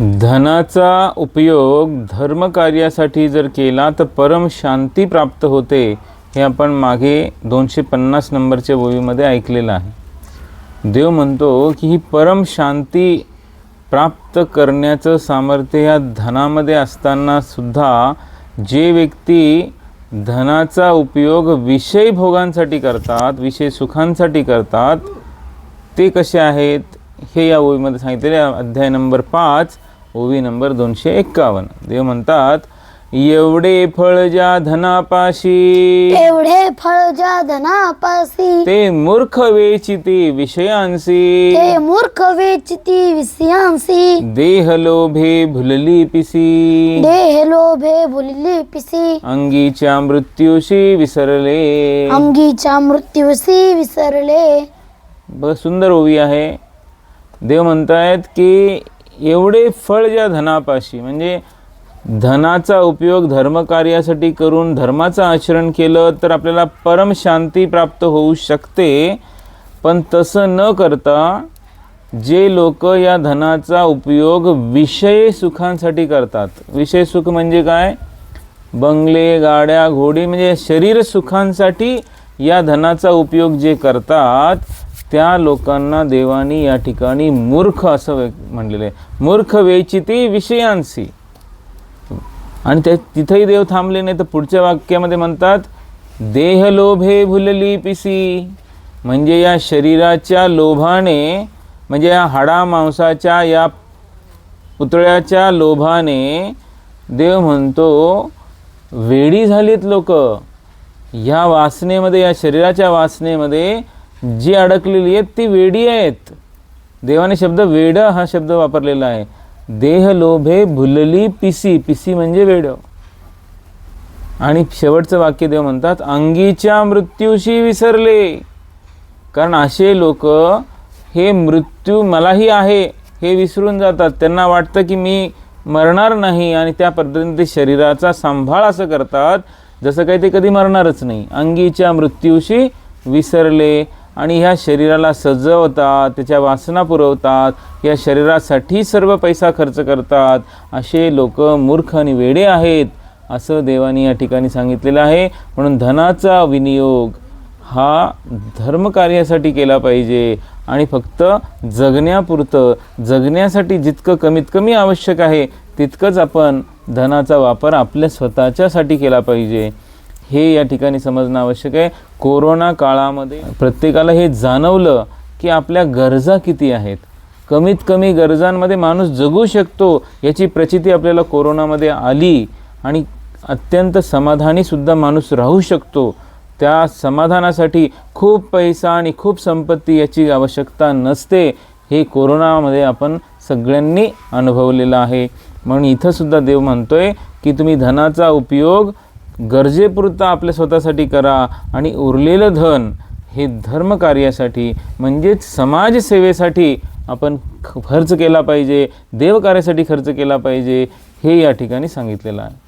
धनाचा उपयोग धर्मकार्यासाठी जर केला तर परम शांती प्राप्त होते हे आपण मागे दोनशे पन्नास नंबरच्या ओळीमध्ये ऐकलेलं आहे. देव म्हणतो की ही परम शांती प्राप्त करण्याचं सामर्थ्य या धनामध्ये असताना सुद्धा जे व्यक्ती धनाचा उपयोग विषय भोगांसाठी करतात विषय सुखांसाठी करतात ते कसे आहेत हे या ओळीमध्ये सांगितलेले अध्याय नंबर पाच ओवी नंबर दोनशे एक्कावन्न. देव म्हणतात एवढे फळ ज्या धनापाशी एवढे फळ ज्या धनापासी ते मूर्ख वेचिती विषयांसी ते मूर्ख वेचिती विषयांसी देह लोभे भुलली पिसी देह लोभे भुलली पिसी अंगीच्या मृत्यूशी विसरले. अंगीच्या मृत्यूसी विसरले. बघ सुंदर ओवी आहे. देव म्हणतायत की एवढे फळ ज्या धनापाशी म्हणजे धनाचा उपयोग धर्मकार्यासाठी करून धर्माचं आचरण केलं तर आपल्याला परम शांती प्राप्त होऊ शकते. पण तसं न करता जे लोक या धनाचा उपयोग विषय सुखांसाठी करतात. विषय सुख म्हणजे काय? बंगले गाड्या घोडी म्हणजे शरीर सुखांसाठी या धनाचा उपयोग जे करतात त्या लोकांना देवानी या ठिकाणी मूर्ख असं म्हणलेलं आहे. मूर्ख वेचिती विषयांशी आणि त्या तिथेही देव थांबले नाही तर पुढच्या वाक्यामध्ये म्हणतात देह लोभे भुलली पिसी म्हणजे या शरीराच्या लोभाने म्हणजे या हाडा मांसाच्या या पुतळ्याच्या लोभाने देव म्हणतो वेडी झालीत लोक. ह्या वासनेमध्ये या शरीराच्या वासनेमध्ये जी अडकलेली आहेत ती वेडी आहेत. देवाने शब्द वेड हा शब्द वापरलेला आहे. देह लोभे भुलली पिसी. पिसी म्हणजे वेड. आणि शेवटचं वाक्य देव म्हणतात अंगीच्या मृत्यूशी विसरले. कारण असे लोक हे मृत्यू मलाही आहे हे विसरून जातात. त्यांना वाटतं की मी मरणार नाही आणि त्या पद्धतीने ते शरीराचा सांभाळ असं करतात जसं काही ते कधी मरणारच नाही. अंगीच्या मृत्यूशी विसरले. आणि ह्या शरीराला सजवतात त्याच्या वासना पुरवतात या शरीरासाठी सर्व पैसा खर्च करतात. असे लोक मूर्ख आणि वेडे आहेत असं देवानी या ठिकाणी सांगितलेलं आहे. म्हणून धनाचा विनियोग हा धर्मकार्यासाठी केला पाहिजे. आणि फक्त जगण्यापुरतं जगण्यासाठी जितकं कमीत कमी आवश्यक आहे तितकंच आपण धनाचा वापर आपल्या स्वतःच्यासाठी केला पाहिजे. हे या ठिकाणी समजणं आवश्यक आहे. कोरोना काळामध्ये प्रत्येकाला हे जाणवलं की आपल्या गरजा किती आहेत. कमीत कमी गरजांमध्ये माणूस जगू शकतो याची प्रचिती आपल्याला कोरोनामध्ये आली आणि अत्यंत समाधानीसुद्धा माणूस राहू शकतो. त्या समाधानासाठी खूप पैसा आणि खूप संपत्ती याची आवश्यकता नसते. हे कोरोनामध्ये आपण सगळ्यांनी अनुभवलेलं आहे. म्हणून इथंसुद्धा देव म्हणतो आहे की तुम्ही धनाचा उपयोग गरजेपुरता आपल्या स्वतःसाठी करा आणि उरलेलं धन हे धर्मकार्यासाठी म्हणजेच समाजसेवेसाठी आपण खर्च केला पाहिजे देवकार्यासाठी खर्च केला पाहिजे हे या ठिकाणी सांगितलेलं आहे.